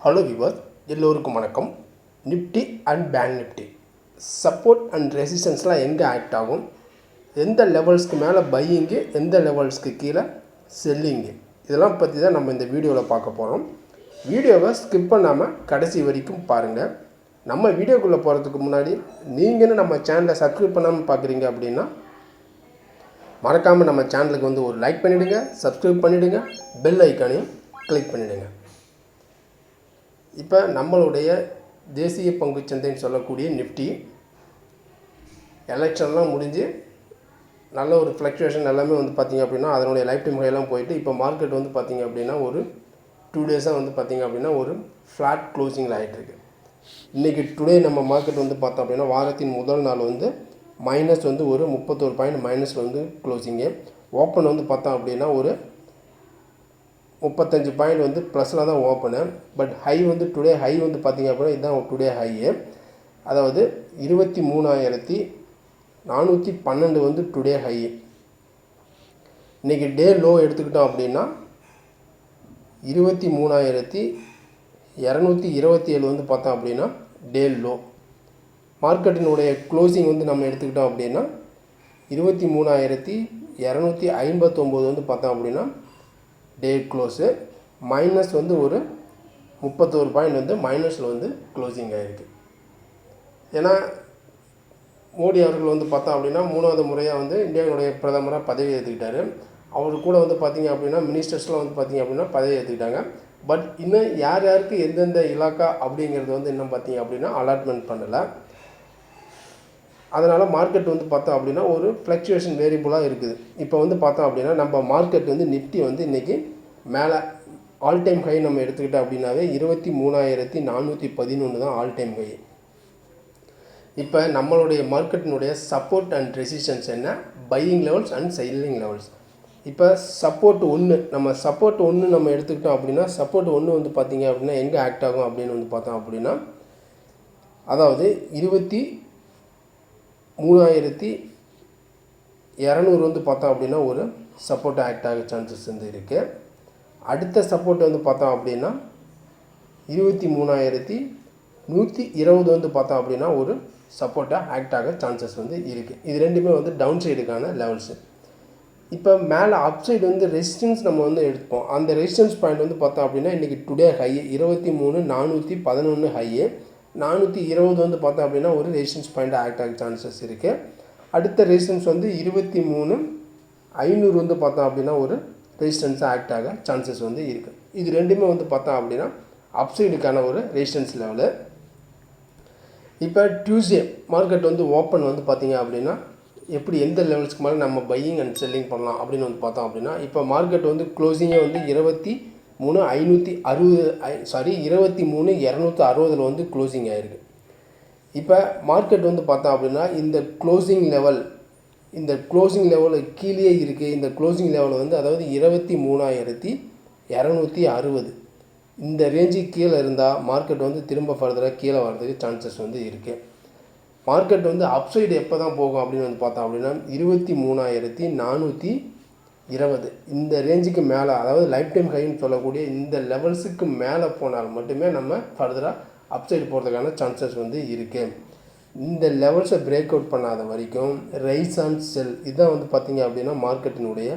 Hello viewers எல்லோருக்கும் வணக்கம். Nifty and bank Nifty support and ரெசிஸ்டன்ஸ்லாம் எங்கே ஆக்ட் ஆகும்? எந்த லெவல்ஸ்க்கு மேலே பையிங்கு எந்த லெவல்ஸ்க்கு கீழே செல்லிங்கு இதெல்லாம் பற்றி தான் நம்ம இந்த வீடியோவில் பார்க்க போகிறோம் வீடியோவை ஸ்கிப் பண்ணாமல் கடைசி வரைக்கும் பாருங்கள் நம்ம வீடியோக்குள்ளே போகிறதுக்கு முன்னாடி நீங்களும் நம்ம சேனலை சப்ஸ்கிரைப் பண்ணாமல் பார்க்குறீங்க அப்படின்னா மறக்காமல் நம்ம சேனலுக்கு வந்து ஒரு லைக் பண்ணிவிடுங்க சப்ஸ்கிரைப் பண்ணிவிடுங்க பெல் ஐக்கானையும் கிளிக் பண்ணிவிடுங்க இப்போ நம்மளுடைய தேசிய பங்குச்சந்தைன்னு சொல்லக்கூடிய நிஃப்டி எலெக்ஷன்லாம் முடிஞ்சு நல்ல ஒரு ஃப்ளக்சுவேஷன் எல்லாமே வந்து பார்த்திங்க அப்படின்னா அதனுடைய லைஃப் டைம் ஹையெல்லாம் போயிட்டு இப்போ மார்க்கெட் வந்து பார்த்திங்க அப்படின்னா ஒரு டூ டேஸாக வந்து பார்த்திங்க அப்படின்னா ஒரு ஃப்ளாட் க்ளோசிங்கில் ஆகிட்டுருக்கு இன்றைக்கி டுடே நம்ம மார்க்கெட் வந்து பார்த்தோம் அப்படின்னா வாரத்தின் முதல் நாள் வந்து மைனஸ் வந்து ஒரு முப்பத்தோரு பாயிண்ட் மைனஸ் வந்து க்ளோசிங்கு ஓப்பன் வந்து பார்த்தோம் அப்படின்னா ஒரு முப்பத்தஞ்சு பாயிண்ட் வந்து ப்ளஸில் தான் ஓப்பனு பட் ஹை வந்து டுடே ஹை வந்து பார்த்திங்க அப்படின்னா இதுதான் டுடே ஹையு அதாவது இருபத்தி மூணாயிரத்தி நானூற்றி பன்னெண்டு வந்து டுடே ஹை இன்றைக்கி டே லோ எடுத்துக்கிட்டோம் அப்படின்னா இருபத்தி மூணாயிரத்தி இரநூத்தி இருபத்தி ஏழு வந்து பார்த்தோம் அப்படின்னா டே லோ மார்க்கெட்டினுடைய க்ளோசிங் வந்து நம்ம எடுத்துக்கிட்டோம் அப்படின்னா இருபத்தி மூணாயிரத்தி இரநூத்தி ஐம்பத்தொம்போது வந்து பார்த்தோம் அப்படின்னா டே க்ளோஸு மைனஸ் வந்து ஒரு முப்பத்தோரு பாயிண்ட் வந்து மைனஸில் வந்து க்ளோசிங் ஆகிருக்கு ஏன்னா மோடி அவர்கள் வந்து பார்த்தோம் அப்படின்னா மூணாவது முறையாக வந்து இந்தியாவினுடைய பிரதமராக பதவி ஏற்றுக்கிட்டாரு அவர் கூட வந்து பார்த்திங்க அப்படின்னா மினிஸ்டர்ஸ்லாம் வந்து பார்த்தீங்க அப்படின்னா பதவி ஏற்றுக்கிட்டாங்க பட் இன்னும் யார் யாருக்கு எந்தெந்த இலாக்கா அப்படிங்கிறது வந்து இன்னும் பார்த்தீங்க அப்படின்னா அலாட்மெண்ட் பண்ணலை. அதனால் மார்க்கெட் வந்து பார்த்தோம் அப்படின்னா ஒரு ஃப்ளக்சுவேஷன் வேரியபுளாக இருக்குது. இப்போ வந்து பார்த்தோம் அப்படின்னா நம்ம மார்க்கெட் வந்து நிஃப்டி வந்து இன்றைக்கி மேலே ஆல் டைம் ஹை நம்ம எடுத்துக்கிட்டோம் அப்படின்னாவே இருபத்தி மூணாயிரத்தி நானூற்றி பதினொன்று தான் ஆல் டைம் ஹை இப்போ நம்மளுடைய மார்க்கெட்டினுடைய சப்போர்ட் அண்ட் ரெசிஸ்டன்ஸ் என்ன? Buying levels and selling levels இப்போ சப்போர்ட் ஒன்று நம்ம சப்போர்ட் ஒன்று நம்ம எடுத்துக்கிட்டோம் அப்படின்னா சப்போர்ட் ஒன்று வந்து பார்த்திங்க அப்படின்னா எங்கே ஆக்ட் ஆகும் அப்படின்னு வந்து பார்த்தோம் அப்படின்னா அதாவது இருபத்தி மூணாயிரத்தி இரநூறு வந்து பார்த்தோம் அப்படின்னா ஒரு சப்போர்ட் ஆக்ட் ஆக சான்சஸ் வந்து இருக்குது அடுத்த சப்போர்ட் வந்து பார்த்தோம் அப்படின்னா இருபத்தி மூணாயிரத்தி நூற்றி இருபது வந்து பார்த்தோம் அப்படின்னா ஒரு சப்போர்ட்டாக ஆக்ட் ஆக சான்சஸ் வந்து இருக்குது இது ரெண்டுமே வந்து டவுன் சைடுக்கான லெவல்ஸு இப்போ மேலே அப் சைடு வந்து ரெசிஸ்டன்ஸ் நம்ம வந்து எடுப்போம் அந்த ரெசிஸ்டன்ஸ் பாயிண்ட் வந்து பார்த்தோம் அப்படின்னா இன்றைக்கி டுடே ஹை இருபத்தி மூணு நானூற்றி பதினொன்று ஹையு நானூற்றி இருபது வந்து பார்த்தோம் அப்படின்னா ஒரு ரெசிஸ்டன்ஸ் பாயிண்ட் ஆக்ட் ஆக சான்சஸ் இருக்குது அடுத்த ரெசிஸ்டன்ஸ் வந்து இருபத்தி மூணு ஐநூறு வந்து பார்த்தோம் அப்படின்னா ஒரு ரெசிஸ்டன்ஸாக ஆக்ட் ஆக சான்சஸ் வந்து இருக்குது இது ரெண்டுமே வந்து பார்த்தோம் அப்படின்னா அப்சைடுக்கான ஒரு ரெசிஸ்டன்ஸ் லெவலு இப்போ டியூஸ்டே மார்க்கெட் வந்து ஓப்பன் வந்து பார்த்திங்க அப்படின்னா எப்படி எந்த லெவல்ஸ்க்கு மேலே நம்ம பையிங் அண்ட் செல்லிங் பண்ணலாம் அப்படின்னு வந்து பார்த்தோம் அப்படின்னா இப்போ மார்க்கெட் வந்து க்ளோசிங்கே வந்து இருபத்தி மூணு ஐநூற்றி அறுபது சாரி இருபத்தி மூணு இரநூத்தி அறுபதில் வந்து க்ளோசிங் ஆகிருக்கு இப்போ மார்க்கெட் வந்து பார்த்தோம் அப்படின்னா இந்த க்ளோசிங் லெவல் இந்த க்ளோசிங் லெவலில் கீழே இருக்குது இந்த க்ளோசிங் லெவல் வந்து அதாவது இருபத்தி மூணாயிரத்தி இரநூத்தி அறுபது. இந்த ரேஞ்சுக்கு கீழே இருந்தால் மார்க்கெட் வந்து திரும்ப ஃபர்தராக கீழே வர்றதுக்கு சான்சஸ் வந்து இருக்குது மார்க்கெட் வந்து அப்சைடு எப்போ தான் போகும் அப்படின்னு வந்து பார்த்தோம் அப்படின்னா இருபத்தி மூணாயிரத்தி நானூற்றி இருபது. இந்த ரேஞ்சுக்கு மேலே அதாவது லைஃப் டைம் ஹைன்னு சொல்லக்கூடிய இந்த லெவல்ஸுக்கு மேலே போனால் மட்டுமே நம்ம ஃபர்தராக அப்சைடு போகிறதுக்கான சான்சஸ் வந்து இருக்குது இந்த லெவல்ஸை பிரேக் அவுட் பண்ணாத வரைக்கும் ரைஸ் அண்ட் செல் இதுதான் வந்து பார்த்திங்க அப்படின்னா மார்க்கெட்டினுடைய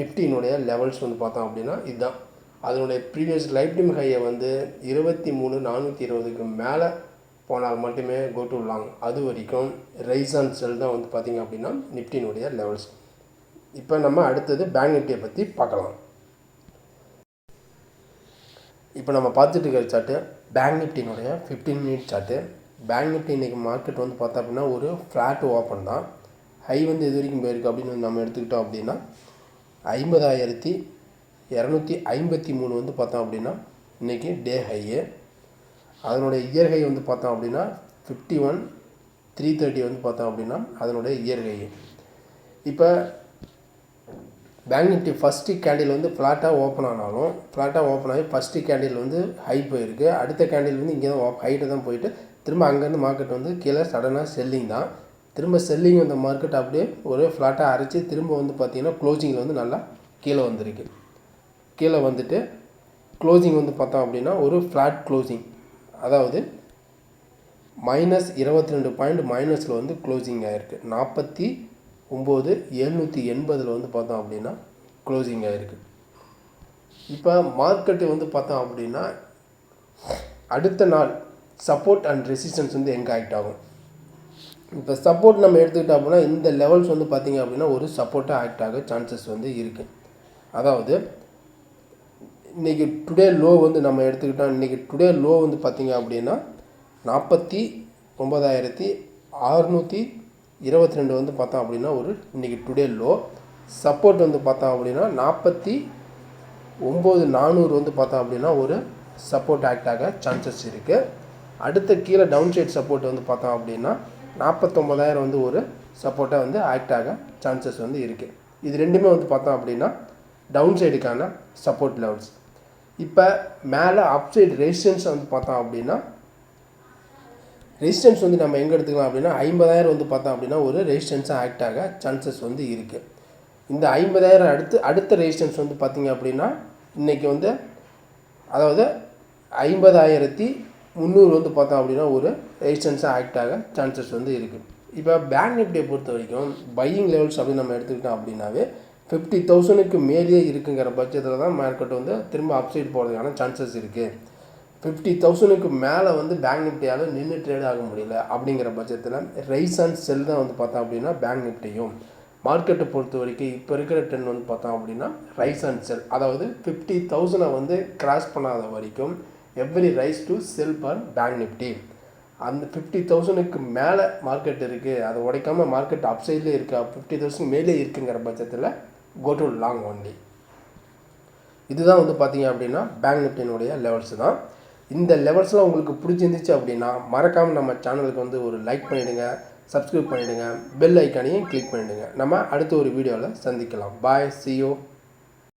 நிஃப்டியினுடைய லெவல்ஸ் வந்து பார்த்தோம் அப்படின்னா இதுதான். அதனுடைய ப்ரீவியஸ் லைஃப் டைம் ஹையை வந்து இருபத்தி மூணு நானூற்றி இருபதுக்கு மேலே போனால் மட்டுமே கோ டு லாங் அது வரைக்கும் ரைஸ் அண்ட் செல் தான் வந்து பார்த்திங்க அப்படின்னா நிஃப்டினுடைய லெவல்ஸ் இப்போ நம்ம அடுத்தது பேங்க் நிஃப்டியை பற்றி பார்க்கலாம். இப்போ நம்ம பார்த்துட்டு இருக்கிற chart bank நிஃப்டினுடைய fifteen minute chart bank Nifty இன்றைக்கி மார்க்கெட் வந்து பார்த்தோம் அப்படின்னா ஒரு ஃப்ளாட் ஓப்பன் தான். ஹை வந்து எது வரைக்கும் போயிருக்கு அப்படின்னு நம்ம எடுத்துக்கிட்டோம் அப்படின்னா ஐம்பதாயிரத்தி இரநூத்தி ஐம்பத்தி மூணு வந்து பார்த்தோம் அப்படின்னா இன்றைக்கி டே ஹையு அதனுடைய இயர் ஹை வந்து பார்த்தோம் அப்படின்னா ஃபிஃப்டி ஒன் த்ரீ தேர்ட்டி வந்து பார்த்தோம் அப்படின்னா அதனுடைய இயர் ஹை இப்போ பேங்க் நிஃப்டி ஃபஸ்ட்டு கேண்டில் வந்து ஃப்ளாட்டாக ஓப்பன் ஆனாலும் ஃப்ளாட்டாக ஓப்பன் ஆகி ஃபஸ்ட்டு கேண்டில் வந்து ஹை போயிருக்கு. அடுத்த கேண்டில் வந்து இங்கே தான் ஹைட்டு தான் போயிட்டு திரும்ப அங்கேருந்து மார்க்கெட் வந்து கீழே சடனாக செல்லிங் தான். திரும்ப செல்லிங் வந்த மார்க்கெட் அப்படியே ஒரே ஃப்ளாட்டாக அரைச்சி திரும்ப வந்து பார்த்திங்கன்னா க்ளோசிங்கில் வந்து நல்லா கீழே வந்திருக்கு. கீழே வந்துட்டு க்ளோசிங் வந்து பார்த்தோம் அப்படின்னா ஒரு ஃப்ளாட் க்ளோசிங் அதாவது மைனஸ் இருபத்தி ரெண்டு பாயிண்ட் மைனஸில் வந்து க்ளோசிங் ஆகிருக்கு நாற்பத்தி ஒம்பது எழுநூற்றி எண்பதில் வந்து பார்த்தோம் அப்படின்னா க்ளோசிங் ஆகிருக்கு இப்போ மார்க்கெட்டு வந்து பார்த்தோம் அப்படின்னா அடுத்த நாள் சப்போர்ட் அண்ட் ரெசிஸ்டன்ஸ் வந்து எங்கே ஆக்ட் ஆகும்? இப்போ சப்போர்ட் நம்ம எடுத்துக்கிட்டோம் அப்படின்னா இந்த லெவல்ஸ் வந்து பார்த்திங்க அப்படின்னா ஒரு சப்போர்ட்டாக ஆக்ட் ஆக சான்சஸ் வந்து இருக்குது அதாவது இன்றைக்கி டுடே லோ வந்து நம்ம எடுத்துக்கிட்டோம். இன்றைக்கி டுடே லோ வந்து பார்த்திங்க அப்படின்னா நாற்பத்தி ஒம்பதாயிரத்தி அறுநூற்றி இருபத்தி ரெண்டு வந்து பார்த்தோம் அப்படின்னா ஒரு இன்றைக்கி டுடே லோ சப்போர்ட் வந்து பார்த்தோம் அப்படின்னா நாற்பத்தி ஒம்பது நானூறு வந்து பார்த்தோம் அப்படின்னா ஒரு சப்போர்ட் ஆக்ட் ஆக சான்சஸ் இருக்குது அடுத்த கீழே டவுன் சைட் சப்போர்ட் வந்து பார்த்தோம் அப்படின்னா நாற்பத்தொம்பதாயிரம் வந்து ஒரு சப்போர்ட்டாக வந்து ஆக்ட் ஆக சான்சஸ் வந்து இருக்குது இது ரெண்டுமே வந்து பார்த்தோம் அப்படின்னா டவுன் சைடுக்கான சப்போர்ட் லெவல்ஸ் இப்போ மேலே அப் சைடு ரெசிஸ்டன்ஸ் வந்து பார்த்தோம் அப்படின்னா ரெசிஸ்டன்ஸ் வந்து நம்ம எங்கே எடுத்துக்கலாம் அப்படின்னா ஐம்பதாயிரம் வந்து பார்த்தோம் அப்படின்னா ஒரு ரெசிஸ்டன்ஸாக ஆக்ட் ஆக சான்சஸ் வந்து இருக்குது இந்த ஐம்பதாயிரம் அடுத்து அடுத்த ரெசிஸ்டன்ஸ் வந்து பார்த்திங்க அப்படின்னா இன்றைக்கி வந்து அதாவது ஐம்பதாயிரத்தி முந்நூறு வந்து பார்த்தோம் அப்படின்னா ஒரு ரெசிஸ்டன்ஸாக ஆக்ட் ஆக சான்சஸ் வந்து இருக்குது இப்போ பேங்க் நிஃப்டியை பொறுத்த வரைக்கும் பையிங் லெவல்ஸ் அப்படின்னு நம்ம எடுத்துக்கிட்டோம் அப்படின்னாவே ஃபிஃப்டி தௌசண்ட்க்கு மேலேயே இருக்குங்கிற பட்சத்தில் தான் மார்க்கெட் வந்து திரும்ப அப்சைட் போகிறதுக்கான சான்சஸ் இருக்குது ஃபிஃப்டி தௌசண்ட்க்கு மேலே வந்து பேங்க் நிஃப்டியால் நின்று ட்ரேட் ஆக முடியல அப்படிங்கிற பட்சத்தில் ரைஸ் அண்ட் செல் தான் வந்து பார்த்தோம் அப்படின்னா பேங்க் நிஃப்டியும். மார்க்கெட்டை பொறுத்த வரைக்கும் இப்போ இருக்கிற ட்ரெண்ட் வந்து பார்த்தோம் அப்படின்னா ரைஸ் அண்ட் செல் அதாவது ஃபிஃப்டி தௌசண்டை வந்து கிராஸ் பண்ணாத வரைக்கும் every rise to sell per bank Nifty அந்த ஃபிஃப்டி தௌசண்ட்க்கு மேலே மார்க்கெட் இருக்குது அதை உடைக்காமல் மார்க்கெட் அப் சைட்லேயே இருக்கா. ஃபிஃப்டி தௌசண்ட் மேலே இருக்குங்கிற பட்சத்தில் கோ டு லாங் ஒன்லி இதுதான் வந்து பார்த்தீங்க அப்படின்னா பேங்க் நிஃப்டினுடைய லெவல்ஸ் தான். இந்த லெவல்ஸ்லாம் உங்களுக்கு பிடிச்சிருந்துச்சு அப்படின்னா மறக்காமல் நம்ம சேனலுக்கு வந்து ஒரு லைக் பண்ணிவிடுங்க சப்ஸ்கிரைப் பண்ணிவிடுங்க பெல் ஐக்கானையும் கிளிக் பண்ணிவிடுங்க நம்ம அடுத்த ஒரு வீடியோவில் சந்திக்கலாம். பாய் சியோ